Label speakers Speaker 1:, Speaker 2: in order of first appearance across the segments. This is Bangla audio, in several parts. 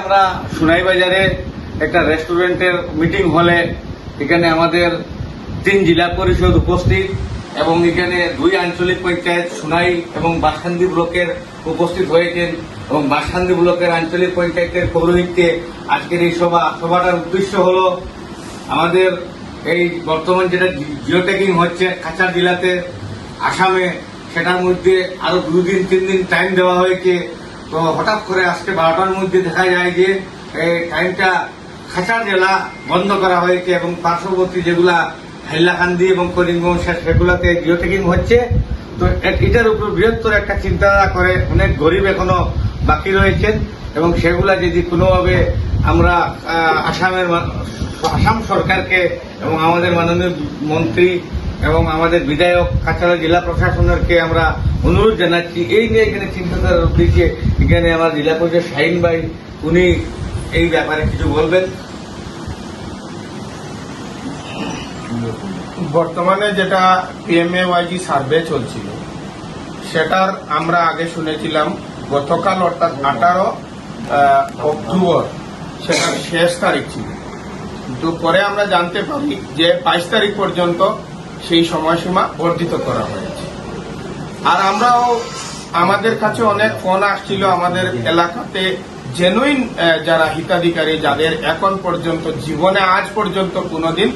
Speaker 1: আমরা সুনাই বাজারে একটা রেস্টুরেন্টের মিটিং হলে এখানে আমাদের তিন জেলা পরিষদ উপস্থিত এবং এখানে দুই আঞ্চলিক পঞ্চায়েত, সুনাই এবং বাসখান্দি ব্লকের উপস্থিত হয়েছেন এবং বাসখান্দি ব্লকের আঞ্চলিক পঞ্চায়েতের পৌরোহিত্যে আজকের এই সভা, সভাটার উদ্দেশ্য হলো আমাদের এই বর্তমান যেটা জিওটেকিং হচ্ছে কাছাড় জেলাতে, আসামে, সেটার মধ্যে আরও দুদিন তিন দিন টাইম দেওয়া হয়েছে। তো হঠাৎ করে আজকে বারোটার মধ্যে দেখা যায় যে, এই টাইমটা খাঁচার জেলা বন্ধ করা হয়েছে এবং পার্শ্ববর্তী যেগুলা হাইলাকান্দি এবং করিমগঞ্জ সেগুলাতে জিও ট্যাকিং হচ্ছে। তো এটার উপর বৃহত্তর একটা চিন্তাধারা করে অনেক গরিব এখনও বাকি রয়েছেন এবং সেগুলা যদি কোনোভাবে আমরা আসামের আসাম সরকারকে এবং আমাদের মাননীয় মন্ত্রী এবং আমাদের বিধায়ক কাছাড়া জেলা প্রশাসনেরকে আমরা অনুরোধ জানাচ্ছি, এই নিয়ে এখানে চিন্তাধারা দিয়েছে এখানে আমার জেলা পরিষদ শাহিন ভাই, উনি এই ব্যাপারে কিছু বলবেন?
Speaker 2: বর্তমানে যেটা পিএমএ ওয়াইজি সার্ভে চলছিল, সেটার আমরা আগে শুনেছিলাম, গতকাল অর্থাৎ আঠারো অক্টোবর, সেটার শেষ তারিখ ছিল। কিন্তু পরে আমরা জানতে পারি যে বাইশ তারিখ পর্যন্ত সেই সময়সীমা বর্ধিত করা হয়েছে। আর আমরাও আমাদের কাছে অনেক ফোন আসছিল আমাদের এলাকাতে জেনুইন যারা হিতাধিকারী, যাদের এখন পর্যন্ত জীবনে, আজ পর্যন্ত কোনোদিন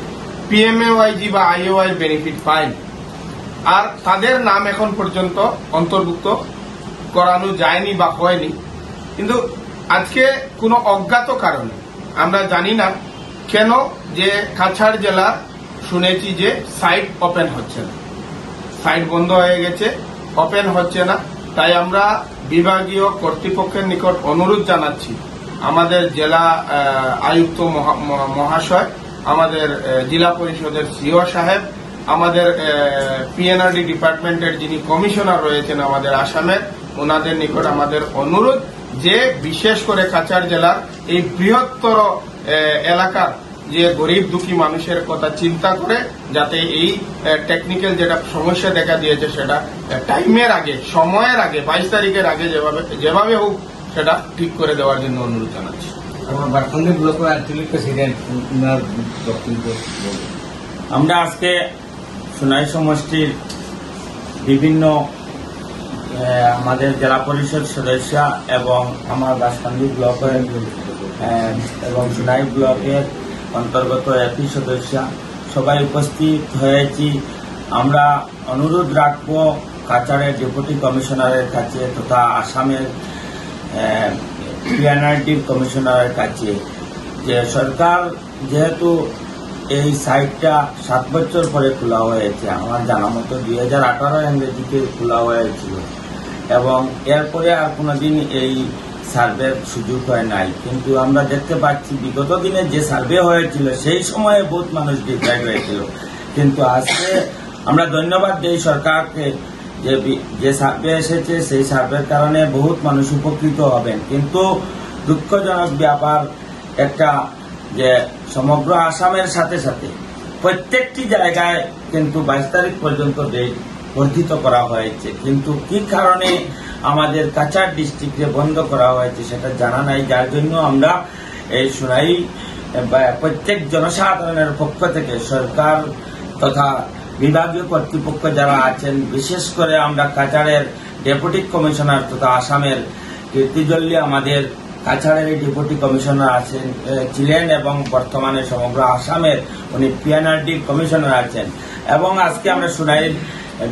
Speaker 2: পিএমএওয়াইজি বা আইওআই বেনিফিট পায়নি। আর তাদের নাম এখন পর্যন্ত অন্তর্ভুক্ত করানো যায়নি বা হয়নি। কিন্তু আজকে কোনো অজ্ঞাত কারণে, আমরা জানি না কেন যে কাছাড় জেলা শুনেছি যে সাইট ওপেন হচ্ছে না। সাইট বন্ধ হয়ে গেছে ওপেন হচ্ছে না। তাই আমরা বিভাগীয় কর্তৃপক্ষের নিকট অনুরোধ জানাচ্ছি, আমাদের জেলা আয়ুক্ত মহা- মহাশয়, আমাদের জেলা পরিষদের সিও সাহেব, আমাদের পিএনআরডি ডিপার্টমেন্টের যিনি কমিশনার রয়েছেন আমাদের আসামের, ওনাদের নিকট আমাদের অনুরোধ যে বিশেষ করে কাছাড় জেলার এই বৃহত্তর এলাকার যে গরিব দুঃখী মানুষের কথা চিন্তা করে যাতে এই টেকনিক্যাল যেটা সমস্যা দেখা দিয়েছে সেটা টাইমের আগে সময়ের আগে বাইশ তারিখের আগে যেভাবে যেভাবে হোক সেটা ঠিক করে দেওয়ার জন্য অনুরোধ জানাচ্ছি।
Speaker 1: আমার
Speaker 3: আজকে সোনাই সমষ্টির বিভিন্ন আমাদের জেলা পরিষদ সদস্য এবং আমার বাসকান্দি ব্লকের এবং সোনাই ব্লকের অন্তর্গত একই সদস্য। সবাই উপস্থিত হয়েছি। আমরা অনুরোধ রাখব কাছাড়ের ডেপুটি কমিশনারের কাছে তথা আসামের পিএনআরটির কমিশনারের কাছে যে সরকার যেহেতু এই সাইটটা সাত বছর পরে খোলা হয়েছে, আমার জানা মতো দুই হাজার আঠারো ইংরেজিতে খোলা হয়েছিল। এবং এরপরে আর কোনোদিন এই সার্ভের সুযোগ হয় নাই। কিন্তু আমরা দেখতে পাচ্ছি, বিগত দিনে যে সার্ভে হয়েছিল, সেই সময়ে বহুত মানুষ ডিপ্রাইড হয়েছিল। কিন্তু আজকে আমরা ধন্যবাদ দিই সরকারকে যে যে সার্ভে এসেছে, সেই সার্ভের কারণে বহুত মানুষ উপকৃত হবেন। কিন্তু দুঃখজনক ব্যাপার একটা যে সমগ্র আসামের সাথে সাথে প্রত্যেকটি জায়গায় কিন্তু বাইশ তারিখ পর্যন্ত ডেট বর্ধিত করা হয়েছে। কিন্তু কি কারণে আমাদের কাছাড় ডিস্ট্রিক্টে বন্ধ করা হয়েছে, সেটা জানা নাই। যার জন্য আমরা এই শুনাই প্রত্যেক জনসাধারণের পক্ষ থেকে, সরকার তথা বিভাগীয় কর্তৃপক্ষ যারা আছেন, বিশেষ করে আমরা কাছাড়ের ডেপুটি কমিশনার তথা আসামের কীর্তিজল্লি আমাদের কাছাড়ের ডেপুটি কমিশনার আছেন ছিলেন এবং বর্তমানে সমগ্র আসামের উনি পিএনআরডি কমিশনার আছেন। এবং আজকে আমরা শুনাই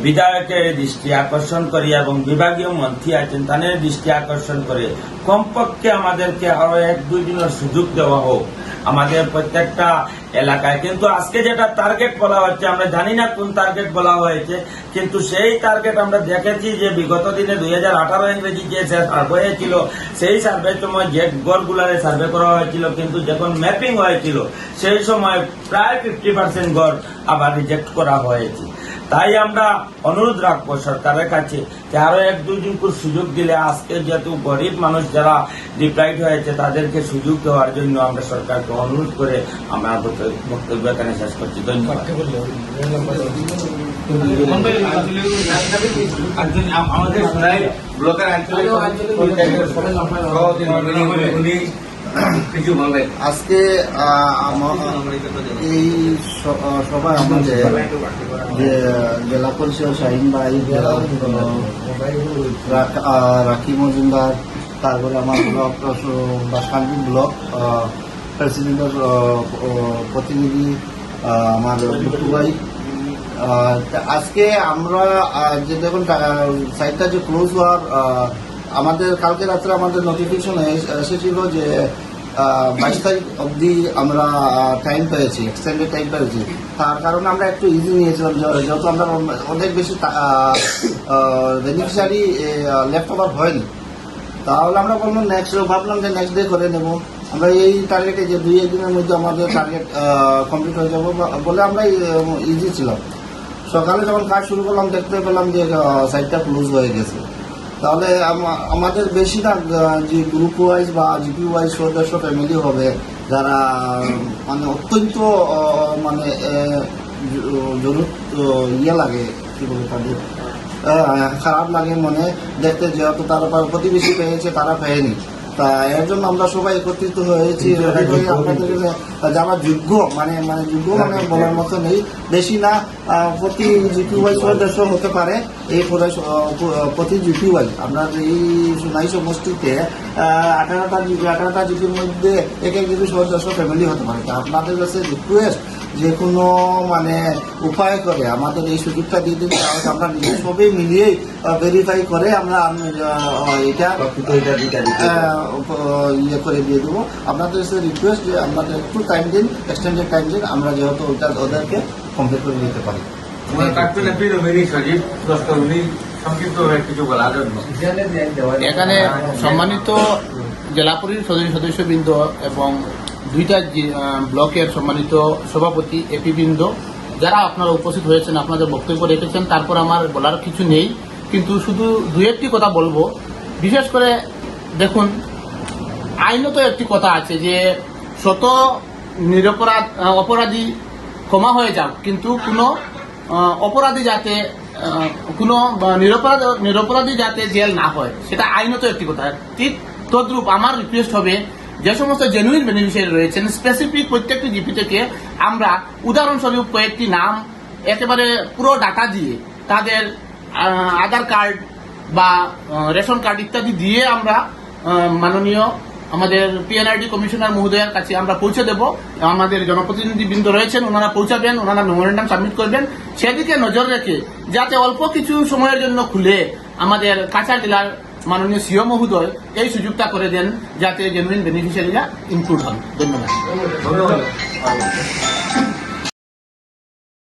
Speaker 3: বিধায়কের দৃষ্টি আকর্ষণ করি এবং বিভাগীয় মন্ত্রী আছেন, তাদের দৃষ্টি আকর্ষণ করে কমপক্ষে আমাদেরকে আরও এক, দুই দিনের সুযোগ দেওয়া হোক। আমাদের প্রত্যেকটা এলাকায়। কিন্তু আজকে যেটা টার্গেট বলা হচ্ছে, আমরা জানি না কোন টার্গেট বলা হয়েছে, কিন্তু সেই টার্গেট আমরা দেখেছি যে বিগত দিনে দুই হাজার আঠারো ইংরেজি যে সার্ভে হয়েছিল সেই সার্ভের সময় যে গড়গুলারে সার্ভে করা হয়েছিল, কিন্তু যখন ম্যাপিং হয়েছিল, সেই সময় প্রায় ফিফটি পার্সেন্ট গড় আবার রিজেক্ট করা হয়েছে। তাই আমরা অনুরোধ রাখব সরকারের কাছে যে আরও এক দুই দিন করে সুযোগ দিলে আজকে যেহেতু গরিব মানুষ যারা ডিপ্রাইড হয়েছে তাদেরকে সুযোগ দেওয়ার জন্য আমরা সরকারকে অনুরোধ করে আমার বক্তব্য এখানে শেষ করছি। ধন্যবাদ।
Speaker 1: আমাদের ব্লকের আঞ্চলিক
Speaker 4: আজকে এই সভায় আমাদের জেলা পরিষদ শাহিন ভাই রাখি মজুমদার, তারপরে আমার ব্লক বাসকান্দি ব্লক প্রেসিডেন্টের প্রতিনিধি আমার বিট্টু ভাই। আজকে আমরা যে দেখুন সাইটটা যে ক্লোজ হওয়ার আমাদের, কালকে রাত্রে আমাদের নোটিফিকেশন এসেছিল যে বাইশ তারিখ অবধি আমরা টাইম পেয়েছি এক্সটেন্ডেড টাইম পেয়েছি। তার কারণে আমরা একটু ইজি নিয়েছিলাম যেহেতু আমরা অনেক বেশি বেনিফিশিয়ারি লেফট ওভার হয়নি। তাহলে আমরা বললাম নেক্সট ভাবলাম যে নেক্সট ডে করে নেব। আমরা এই টার্গেটে যে দুই একদিনের মধ্যে আমাদের টার্গেট কমপ্লিট হয়ে যাব বলে আমরা ইজি ছিলাম। সকালে যখন কাজ শুরু করলাম, দেখতে পেলাম যে সাইটটা ক্লোজ হয়ে গেছে। তাহলে আমাদের বেশিরভাগ যে গ্রুপ ওয়াইজ বা জিপি ওয়াইজ সদস্য ফ্যামিলি হবে, যারা মানে অত্যন্ত মানে জরুর ইয়ে লাগে, কি বলে তাদের খারাপ লাগে মনে, দেখতে যেহেতু তারা প্রতিবেশী পেয়েছে, তারা পেয়নি। তা এর জন্য আমরা সবাই একত্রিত হয়েছি। আপনাদের যারা যোগ্য মানে মানে যোগ্য মানে বলার মতো নেই। বেশি না প্রতি জিপি ওয়াই সদস্য হতে পারে। এই প্রতি জিপি ওয়াই আপনার এই সোনাই সমষ্টিতে আঠারোটা আঠারোটা জিপির মধ্যে এক এক জিপি সদস্য ফ্যামিলি হতে পারে তা আপনাদের কাছে রিকোয়েস্ট যে কোনো মানে উপায় করে আমাদের এই সুযোগটা দিয়ে দিন তাহলে আমরা নিজে সবই মিলিয়েই ভেরিফাই করে আমরা এটা ইয়ে করে দিয়ে দেবো। আপনাদের রিকোয়েস্ট যে আপনাদের একটু টাইম দিন এক্সটেন্ডেড টাইম দিন আমরা যেহেতু ওটা ওদেরকে কমপ্লিট করে দিতে পারি।
Speaker 5: এখানে সম্মানিত জেলা পরিষদ সদস্যবৃন্দ এবং দুইটা ব্লকের সম্মানিত সভাপতি এপি বৃন্দ যারা আপনারা উপস্থিত হয়েছেন, আপনাদের বক্তব্য রেখেছেন, তারপর আমার বলার কিছু নেই। কিন্তু শুধু দু একটি কথা বলব। বিশেষ করে দেখুন, আইনত একটি কথা আছে যে, শত নিরপরাধ অপরাধী ক্ষমা হয়ে যাক, কিন্তু কোনো অপরাধী যাতে কোনো নিরপরাধ, নিরপরাধী যাতে জেল না হয়, সেটা আইনত একটি কথা। ঠিক তদ্রূপ আমার রিকোয়েস্ট হবে যে সমস্ত জেনুইন বেনিফিশিয়ারি রয়েছেন স্পেসিফিক প্রত্যেকটি জিপি থেকে আমরা উদাহরণস্বরূপ কয়েকটি নাম, একেবারে পুরো ডাটা দিয়ে তাদের আধার কার্ড বা রেশন কার্ড ইত্যাদি দিয়ে আমরা মাননীয় আমাদের পিএনআরডি কমিশনার মহোদয়ের কাছে আমরা পৌঁছে দেব। আমাদের জনপ্রতিনিধিবৃন্দ রয়েছেন, ওনারা পৌঁছাবেন, ওনারা মেমোরেন্ডাম সাবমিট করবেন। সেদিকে নজর রেখে যাতে অল্প কিছু সময়ের জন্য খুলে আমাদের কাঁচা জেলার মাননীয় সিও মহোদয় এই সুযোগটা করে দেন যাতে জেনুইন বেনিফিশিয়ারিরা ইনক্লুড হন। ধন্যবাদ।
Speaker 1: ধন্যবাদ।